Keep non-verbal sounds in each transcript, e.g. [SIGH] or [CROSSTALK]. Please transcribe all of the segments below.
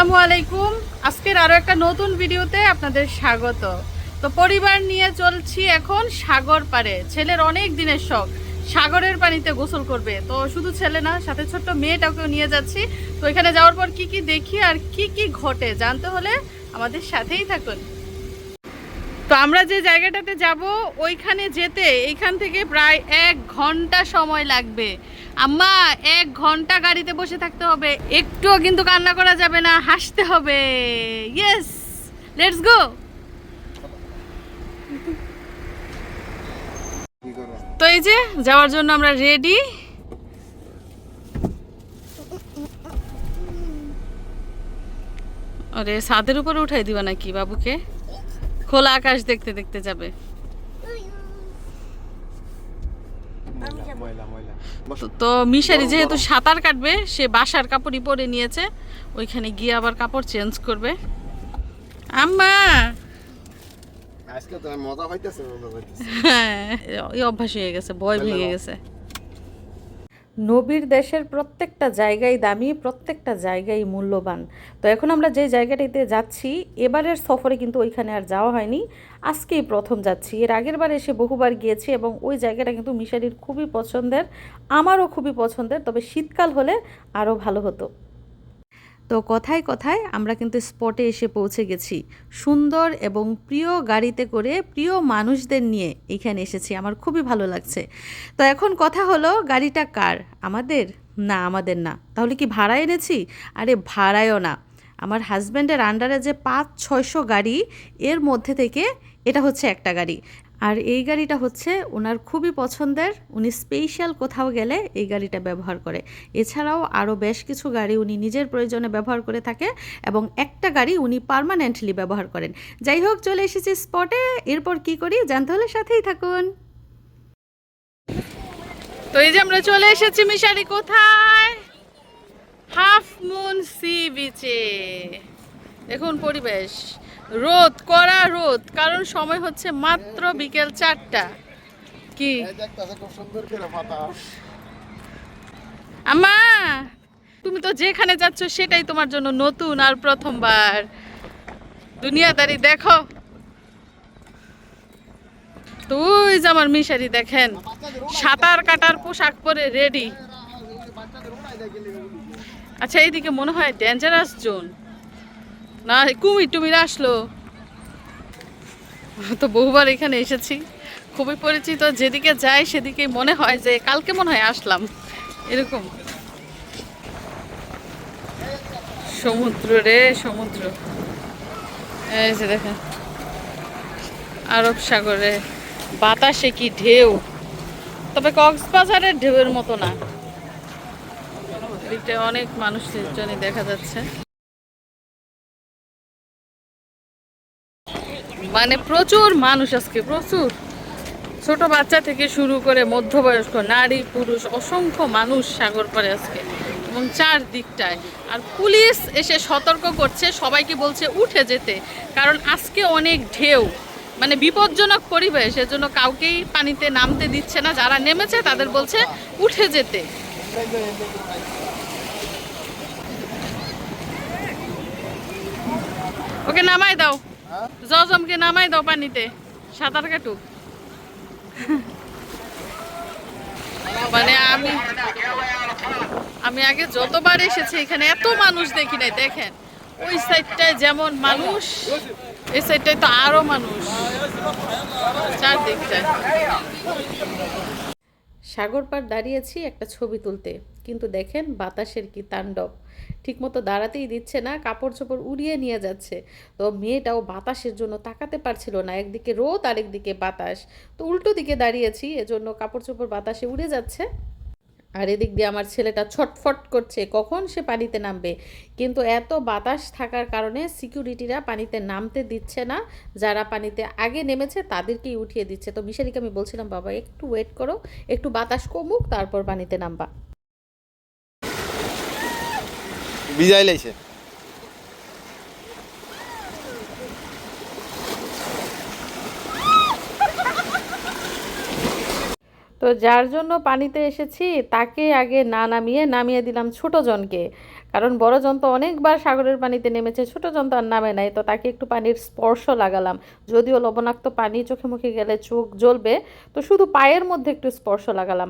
আসসালামু আলাইকুম। আজকের আরও একটা নতুন ভিডিওতে আপনাদের স্বাগত। তো পরিবার নিয়ে চলছি এখন সাগর পাড়ে। ছেলের অনেক দিনের শখ, সাগরের পানিতে গোসল করবে। তো শুধু ছেলে না, সাথে ছোট্ট মেয়েটাকেও নিয়ে যাচ্ছি। তো এখানে যাওয়ার পর কি কি দেখি আর কি কি ঘটে জানতে হলে আমাদের সাথেই থাকুন। তো আমরা যে জায়গাটাতে যাব, ওইখানে যেতে এইখান থেকে প্রায় এক ঘণ্টা সময় লাগবে। আম্মা, এক ঘণ্টা গাড়িতে বসে থাকতে হবে। একটুও কিন্তু কান্না করা যাবে না, হাসতে হবে। ইয়েস লেটস গো তো এই যে, যাওয়ার জন্য আমরা রেডি আরে ছাদের উপরে উঠাই দিবা নাকি বাবুকে? খোলা আকাশ দেখতে দেখতে যাবে। তো মিশারি যেহেতু সাঁতার কাটবে সে বাসার কাপড়ই পরে নিয়েছে। ওইখানে গিয়ে আবার কাপড় চেঞ্জ করবে। আম্মা! আজকে তো মজা হইতেছে মজা হইতেছে। হ্যাঁ এই অভ্যাস হয়ে গেছে ভয় ভেঙে গেছে। নবীর দেশের প্রত্যেকটা জায়গায় দামি, প্রত্যেকটা জায়গায় মূল্যবান। তো এখন আমরা যে জায়গাটিতে যাচ্ছি, এবারের সফরে কিন্তু ওইখানে আর যাওয়া হয়নি। আজকেই প্রথম যাচ্ছি। এর আগের বার এসে বহুবার গিয়েছি এবং ওই জায়গাটা কিন্তু মিশারির খুবই পছন্দের, আমারও খুবই পছন্দের, তবে শীতকাল হলে আরও ভালো হতো। তো কথায় কথায় আমরা কিন্তু স্পটে এসে পৌঁছে গেছি। সুন্দর এবং প্রিয় গাড়িতে করে প্রিয় মানুষদের নিয়ে এখানে এসেছি। আমার খুবই ভালো লাগছে। তো এখন কথা হলো, গাড়িটা কার? আমাদের? না আমাদের না। তাহলে কি ভাড়া এনেছি? আরে ভাড়ায়ও না। আমার হাজব্যান্ডের আন্ডারে যে পাঁচ ছয়শো গাড়ি, এর মধ্যে থেকে এটা হচ্ছে একটা গাড়ি। আর এই গাড়িটা হচ্ছে ওনার খুবই পছন্দের। উনি স্পেশাল কোথাও গেলে এই গাড়িটা ব্যবহার করে। এছাড়াও আরও বেশ কিছু গাড়ি উনি নিজের প্রয়োজনে ব্যবহার করে থাকে এবং একটা গাড়ি উনি পার্মানেন্টলি ব্যবহার করেন। যাই হোক, চলে এসেছি স্পটে এরপর কি করি? জানতে হলে সাথেই থাকুন। তো এই যে আমরা চলে এসেছি মিশারি কোথায়? হাফ মুন সি বিচে। দেখুন পরিবেশ। রোদ কড়া রোদ কারণ সময় হচ্ছে মাত্র বিকেল চারটা। কি? করে আম্মা তুমি তো যেখানে যাচ্ছ সেটাই তোমার জন্য নতুন আর প্রথমবার। দুনিয়াদারি দেখো। তুই যে আমার মিশারি দেখেন সাঁতার কাটার পোশাক পরে রেডি আচ্ছা এইদিকে মনে হয় ডেঞ্জারাস জোন না, কুমির টুমির আসলো। তো বহুবার এখানে এসেছি। খুবই পরিচিত, যেদিকে যাই সেদিকে মনে হয় যে কালকে মনে হয় আসলাম। এরকম। সমুদ্র রে, সমুদ্র। এই যে দেখেন। আরব সাগরে। বাতাসে কি ঢেউ। তবে কক্সবাজারের ঢেউয়ের মতো না। অনেক মানুষজনই দেখা যাচ্ছে। মানে প্রচুর মানুষ আজকে, প্রচুর। ছোট বাচ্চা থেকে শুরু করে মধ্যবয়স্ক, নারী, পুরুষ, অসংখ্য মানুষ সাগর পারে আজকে, এবং চারদিকটায়। আর পুলিশ এসে সতর্ক করছে, সবাইকে বলছে উঠে যেতে, কারণ আজকে অনেক ঢেউ মানে বিপজ্জনক পরিবেশ, এজন্য কাউকেই পানিতে নামতে দিচ্ছে না, যারা নেমেছে তাদের বলছে উঠে যেতে। ওকে নামাই দাও? জজমকে নামাই দাও পানিতে। সাঁতার কাটুক। মানে আমি আমি আগে যতবার এসেছি এখানে, এত মানুষ দেখি নাই, দেখেন। ওই সাইডটায় যেমন মানুষ, এই সাইডটায় তো আরও মানুষ। চারদিকটায়। সাগর পার দাঁড়িয়েছি একটা ছবি তুলতে। কিন্তু দেখেন বাতাসের কি তাণ্ডব। ঠিকমতো দাঁড়াতেই দিচ্ছে না কাপড় চোপড় উড়িয়ে নিয়ে যাচ্ছে। তো মেয়েটাও বাতাসের জন্য তাকাতে পারছিল না, একদিকে রোদ আরেকদিকে বাতাস। তো উল্টো দিকে দাঁড়িয়েছি, এজন্য কাপড় চোপড় বাতাসে উড়ে যাচ্ছে। আর এদিক দিয়ে আমার ছেলেটা ছটফট করছে, কখন সে পানিতে নামবে? কিন্তু এত বাতাস থাকার কারণে সিকিউরিটিরা পানিতে নামতে দিচ্ছে না। যারা পানিতে আগে নেমেছে তাদেরকেই উঠিয়ে দিচ্ছে। তো মিশারিকে আমি বলছিলাম, বাবা, একটু ওয়েট করো, একটু বাতাস কমুক, তারপর পানিতে নামবা। বিজয় লাইছে। তো যার জন্য পানিতে এসেছি, তাকে আগে না নামিয়ে নামিয়ে দিলাম ছোট জনকে। কারণ বড় জন্তু অনেকবার সাগরের পানিতে নেমেছে, ছোট জন্তু আর নামে নাই। তো তাকে একটু পানির স্পর্শ লাগালাম। যদিও লবণাক্ত পানি চোখে মুখে গেলে চোখ জ্বলবে, তো শুধু পায়ের মধ্যে একটু স্পর্শ লাগালাম।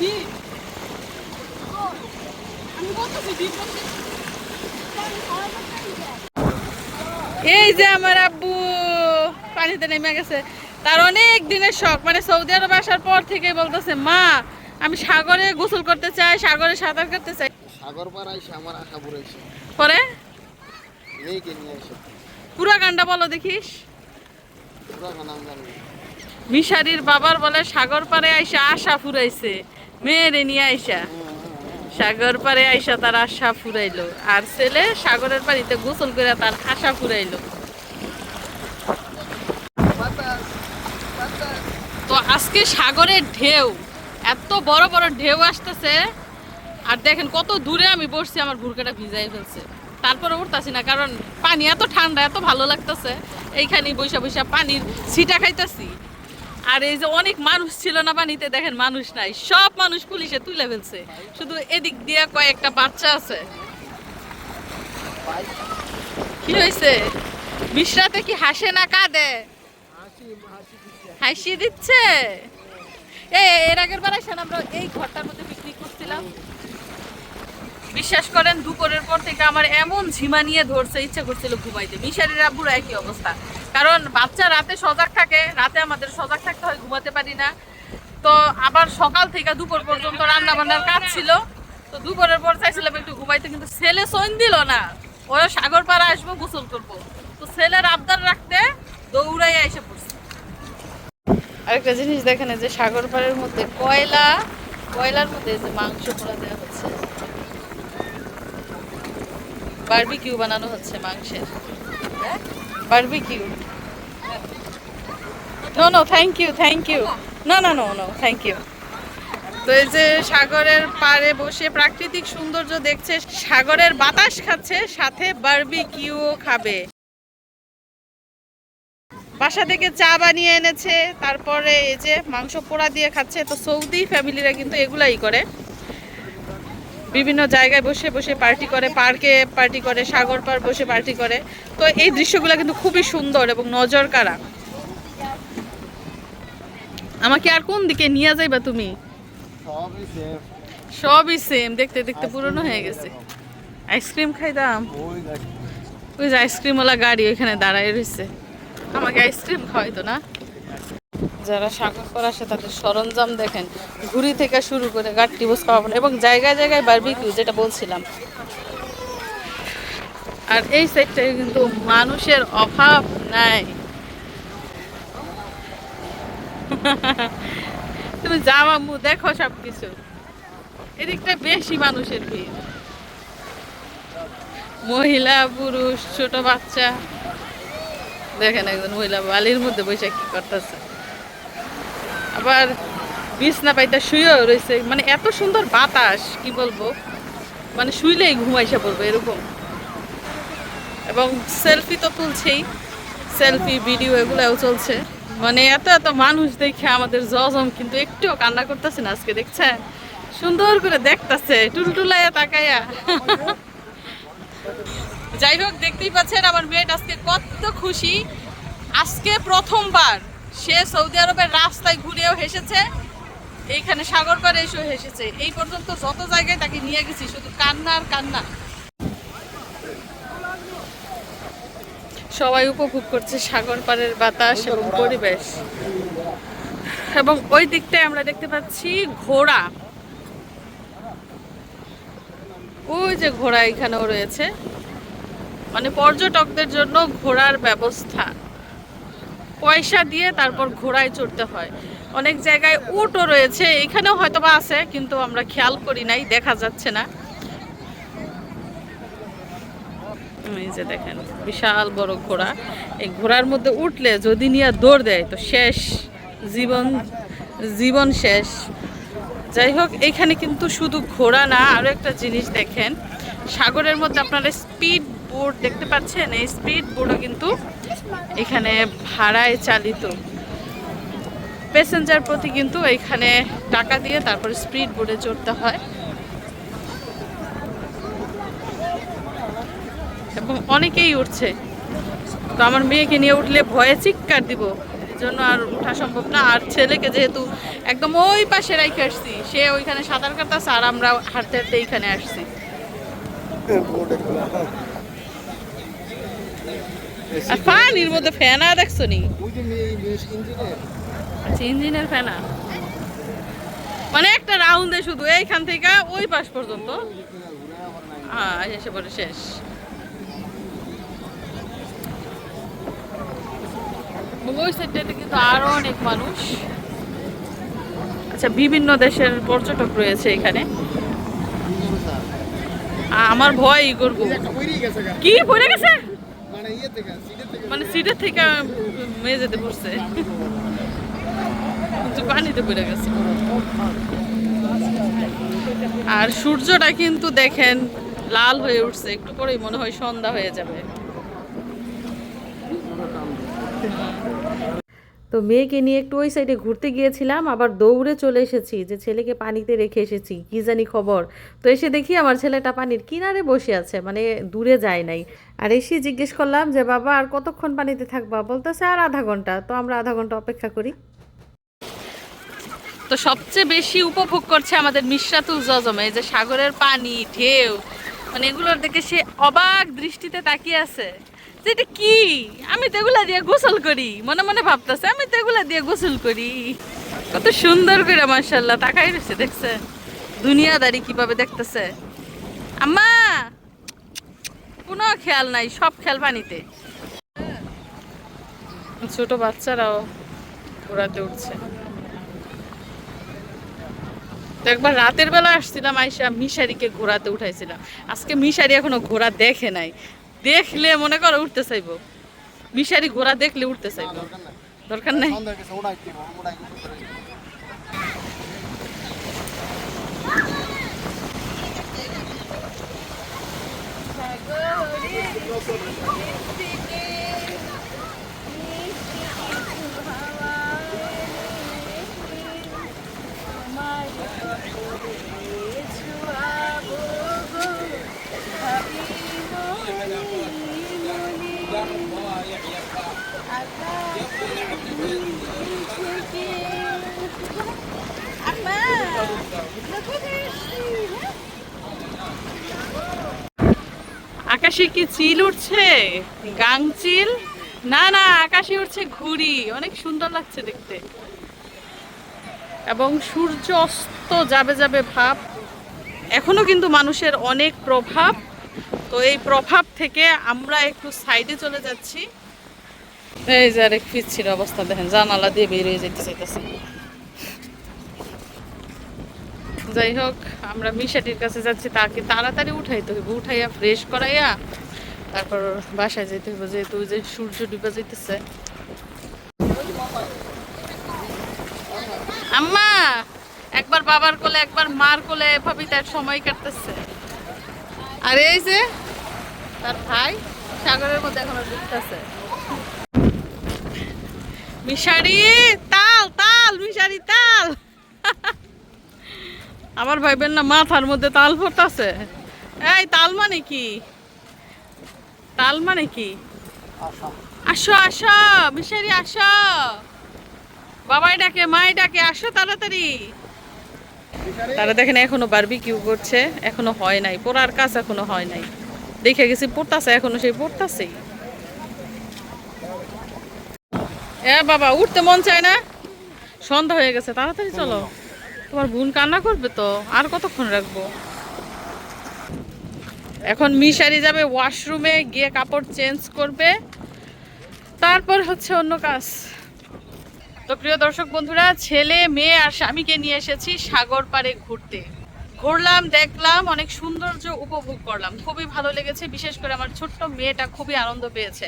এই যে আমার আব্বু পানিতে নেমে গেছে। তার অনেক দিনের শখ মানে সৌদি আরব আসার পর থেকে বলতেছে মা আমি সাগরে গোসল করতে চাই সাগরে সাঁতার কাটতে চাই। সাগর পার আইসে আমার আশা পরে মেয়েকে নিয়ে এসে পুরা গানটা বলো দেখিস। পুরা জানি মিশারির বাবার বলে সাগর পারে আইসা আশা ফুরাইছে। মেয়েরে নিয়ে আইসা। সাগর পারে আইসা তার আশা ফুরাইলো। আর ছেলে সাগরের পানিতে গোসল করে তার আশা ফুরাইলো। তো আজকে সাগরের ঢেউ, এত বড় বড় ঢেউ আসতেছে। আর দেখেন কত দূরে আমি বসছি, আমার ভুরকাটা ভিজাই ফেলছে। তারপরে উঠতাছি না, কারণ পানি এত ঠান্ডা, এত ভালো লাগতেছে। এইখানে বৈশা বৈশা পানির ছিটা খাইতাছি। আর এই যে অনেক মানুষ ছিল না পানিতে, দেখেন মানুষ নাই, সব মানুষ পুলিশে তুলে ফেলছে। শুধু এদিক দিয়ে কয়েকটা বাচ্চা আছে। কি হয়েছে? মিশ্রাতে কি হাসে না কাঁদে? হাসি দিচ্ছে? এর আগের বার আসেন, আমরা এই ঘরটার মধ্যে পিকনিক করছিলাম। বিশ্বাস করেন, দুপুরের পর থেকে আমার এমন ঝিমা নিয়ে ধরছে, ইচ্ছে করছিল ঘুমাইতে। মিশারির আব্বুর একই অবস্থা। কারণ বাচ্চা রাতে সজাগ থাকে, রাতে আমাদের সজাগ থাকতে হয়, ঘুমাতে পারি না। তো আবার সকাল থেকে দুপুর পর্যন্ত রান্না বান্নার কাজ ছিল। তো দুপুরের পর চাইছিলাম একটু ঘুমাইতে, কিন্তু ছেলে সইন দিল না। ওরা সাগর পাড়া আসব, গোসল করব। তো ছেলের আবদার রাখতে দৌড়াই এসে পড়ছে। আরেকটা জিনিস দেখেন যে সাগর পাড়ের মধ্যে কয়লা, কয়লার মধ্যে যে মাংস পোড়া দেওয়া হচ্ছে। বারবিকিউ বানানো হচ্ছে মাংসের। Barbecue no no thank you thank you না না নো নো থ্যাংক ইউ তো এই যে সাগরের পাড়ে বসে প্রাকৃতিক সৌন্দর্য দেখছে, সাগরের বাতাস খাচ্ছে, সাথে বারবিকিউও খাবে। বাসা থেকে চা বানিয়ে এনেছে, তারপরে এই যে মাংস পোড়া দিয়ে খাচ্ছে, তো সৌদি ফ্যামিলিরা কিন্তু এগুলাই করে। বিভিন্ন জায়গায় বসে বসে পার্টি করে পার্কে পার্টি করে সাগর পার বসে পার্টি করে। তো এই দৃশ্যগুলো কিন্তু খুবই সুন্দর এবং নজর কাড়া আমাকে আর কোন দিকে নিয়ে যাইবা তুমি? সবই সেম দেখতে দেখতে পুরনো হয়ে গেছে। আইসক্রিম খাইতাম ওই ওই যে আইসক্রিমওয়ালা গাড়ি ওইখানে দাঁড়ায় রয়েছে। আমাকে আইসক্রিম খাওয়াইতো না? যারা সাগর পার আসে, তাদের সরঞ্জাম দেখেন। ঘুড়ি থেকে শুরু করে গাড়ি বস খাওয়াবেন এবং জায়গায় জায়গায় বারবিকিউ যেটা বলছিলাম। আর এই সাইডটায় কিন্তু মানুষের অভাব নাই। [LAUGHS] তুমি যাও আম্মু দেখো সব কিছু এদিকটা বেশি মানুষের ভিড়। মহিলা, পুরুষ, ছোট বাচ্চা। দেখেন একজন মহিলা বালির মধ্যে বসে কি করতেছে। আবার বিছনা পাইতা শুয়েও রয়েছে মানে এত সুন্দর বাতাস, কি বলব? মানে শুইলেই ঘুমাইসা পড়বে, এরকম। এবং সেলফি তো তুলছেই, সেলফি, ভিডিও এগুলোও চলছে। মানে এত এত মানুষ দেখে আমাদের জজম কিন্তু একটুও কান্না করতেছে না আজকে, দেখছেন? সুন্দর করে দেখতাছে, টুলটুলাইয়া তাকাইয়া। যাই হোক, দেখতেই পাচ্ছেন আমার মেয়েটা আজকে কত খুশি। আজকে প্রথমবার সে সৌদি আরবের রাস্তায় ঘুরেও হেসেছে, এইখানে সাগর পাড়ে এসেও হেসেছে। এই পর্যন্ত যত জায়গায় তাকে নিয়ে গেছি, শুধু কান্না আর কান্না। সবাই উপভোগ করছে সাগর পাড়ের বাতাস এবং পরিবেশ। এবং ওই দিকটায় আমরা দেখতে পাচ্ছি ঘোড়া। ওই যে ঘোড়া এখানেও রয়েছে। মানে পর্যটকদের জন্য ঘোড়ার ব্যবস্থা। পয়সা দিয়ে তারপর ঘোড়ায় চড়তে হয়। অনেক জায়গায় উটও রয়েছে, এখানেও হয়তো বা আছে, কিন্তু আমরা খেয়াল করি নাই, দেখা যাচ্ছে না। যে দেখেন, বিশাল বড় ঘোড়া। এই ঘোড়ার মধ্যে উঠলে যদি নিয়ে দৌড় দেয়, তো শেষ। জীবন জীবন শেষ। যাই হোক, এখানে কিন্তু শুধু ঘোড়া না আরও একটা জিনিস দেখেন। সাগরের মধ্যে আপনারা স্পিড বোট দেখতে পাচ্ছেন, এই স্পিড বোটও কিন্তু এখানে ভাড়ায় চালিত প্যাসেঞ্জার প্রতি কিন্তু এখানে টাকা দিয়ে তারপরে স্পিড বোর্ডে চড়তে হয়। এবং অনেকেই উঠছে। তো আমার মেয়েকে নিয়ে উঠলে ভয়ে চিৎকার দিব। জন্য আর ওঠা সম্ভব না। আর ছেলেকে যেহেতু একদম ওই পাশে রাইখে আসছি, সে ওইখানে সাঁতার কাটতেছে আর আমরা হাঁটতে হাঁটতে এইখানে আসছি। আর পানির মধ্যে ফ্যানা দেখছ নি? আচ্ছা ইঞ্জিনের ফ্যানা মানে একটা রাউন্ডে শুধু এইখান থেকে ওই পাশ পর্যন্ত? হ্যাঁ এসে পরে শেষ। এবং ওই সাইডটাতে কিন্তু আরও অনেক মানুষ। আচ্ছা বিভিন্ন দেশের পর্যটক রয়েছে এখানে। আমার ভয় করব। কি পড়ে গেছে? মানে সিটের থেকে মেঝেতে পড়ছে। কিন্তু পানিতে পড়ে গেছে। আর সূর্যটা কিন্তু দেখেন, লাল হয়ে উঠছে। একটু পরেই মনে হয় সন্ধ্যা হয়ে যাবে। তো মেয়েকে নিয়ে একটু ওই সাইডে ঘুরতে গিয়েছিলাম, আবার দৌড়ে চলে এসেছি, যে ছেলেকে পানিতে রেখে এসেছি, কি জানি খবর। তো এসে দেখি আমার ছেলেটা পানির কিনারে বসে আছে মানে দূরে যায় নাই। আর এসে জিজ্ঞেস করলাম যে, বাবা, আর কতক্ষণ পানিতে থাকবা? বলতেছে, আর আধা ঘণ্টা। তো আমরা আধা ঘণ্টা অপেক্ষা করি। তো সবচেয়ে বেশি উপভোগ করছে আমাদের মিশরাতুল জজমে, যে সাগরের পানি, ঢেউ মানে এগুলোর দিকে সে অবাক দৃষ্টিতে তাকিয়ে আছে। এটা কি? আমি তো এগুলা দিয়ে গোসল করি। মনে মনে ভাবতেছে, আমি তো এগুলা দিয়ে গোসল করি। কত সুন্দর করে মার্শাল্লাহ তাকাই রয়েছে দেখছে দুনিয়াদারি কীভাবে দেখতেছে? আম্মা! কোনো খেয়াল নাই, সব খেয়াল পানিতে। ছোট বাচ্চারাও ঘোরাতে উঠছে। একবার রাতের বেলা আসছিলাম, আইসা মিশারিকে ঘোরাতে উঠাইছিলাম। আজকে মিশারি এখনও ঘোড়া দেখে নাই। দেখলে মনে করো উঠতে চাইব। মিশারি ঘোড়া দেখলে উঠতে চাইব। দরকার নাই। দরকার নাই সন্ধ্যা গেছে ওড়াইতে ওড়াইতে আকাশে কি চিল উঠছে? গাং চিল? না না, আকাশে উঠছে ঘুড়ি। অনেক সুন্দর লাগছে দেখতে। এবং সূর্য অস্ত যাবে যাবে ভাব। এখনও কিন্তু মানুষের অনেক প্রভাব। তো এই প্রভাব থেকে আমরা একটু সাইডে চলে যাচ্ছি। এই যে আরেক ফিরছির অবস্থা দেখেন, জানালা দিয়ে বেরিয়ে যেতে চাইতেছে। যাই হোক, আমরা মিশাটির কাছে যাচ্ছি, তাকে তাড়াতাড়ি উঠাইতে হইব। উঠাইয়া ফ্রেশ করাইয়া তারপর বাসায় যেতে হইব, যেহেতু ওই যে সূর্য ডুবে যেতেছে আম্মা, একবার বাবার কোলে, একবার মার কোলে এভাবেই তার সময় কাটতেছে। আর এই যে, তার ভাই সাগরের মধ্যে এখনও ডুবতেছে। মিশারি, তাল তাল, মিশারি, তাল। আমার ভাইবেন না, মাথার মধ্যে তাল পড়তাছে। এই, তাল মানে কি? তাল মানে কি? আসো আসো, মিশারি, আসো। বাবাই ডাকে, মাই ডাকে, আসো তাড়াতাড়ি। তারা দেখেন এখনও বারবি কিউ করছে, এখনও হয় নাই। পোড়ার কাজ এখনও হয় নাই। দেখে গেছি পড়তাছে, এখনও সেই পড়তাছেই। বাবা, উঠতে মন চায় না? সন্ধ্যা হয়ে গেছে, তাড়াতাড়ি চলো। তোমার বোন কান্না করবে তো? আর কতক্ষণ রাখব? এখন মিশারি যাবে ওয়াশরুমে গিয়ে কাপড় চেঞ্জ করবে। তারপর হচ্ছে অন্য কাজ। তো প্রিয় দর্শক বন্ধুরা, ছেলে, মেয়ে আর স্বামীকে নিয়ে এসেছি সাগর পাড়ে ঘুরতে। ঘুরলাম, দেখলাম, অনেক সৌন্দর্য উপভোগ করলাম। খুবই ভালো লেগেছে, বিশেষ করে আমার ছোট্ট মেয়েটা খুবই আনন্দ পেয়েছে।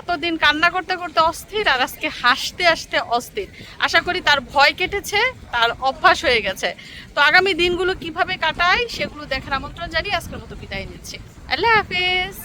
এতদিন কান্না করতে করতে অস্থির আর আজকে হাসতে হাসতে অস্থির। আশা করি তার ভয় কেটেছে, তার অভ্যাস হয়ে গেছে। তো আগামী দিনগুলো কীভাবে কাটায় সেগুলো দেখার আমন্ত্রণ জানিয়ে আজকের মতো বিদায় নিচ্ছি। আল্লাহ হাফেজ।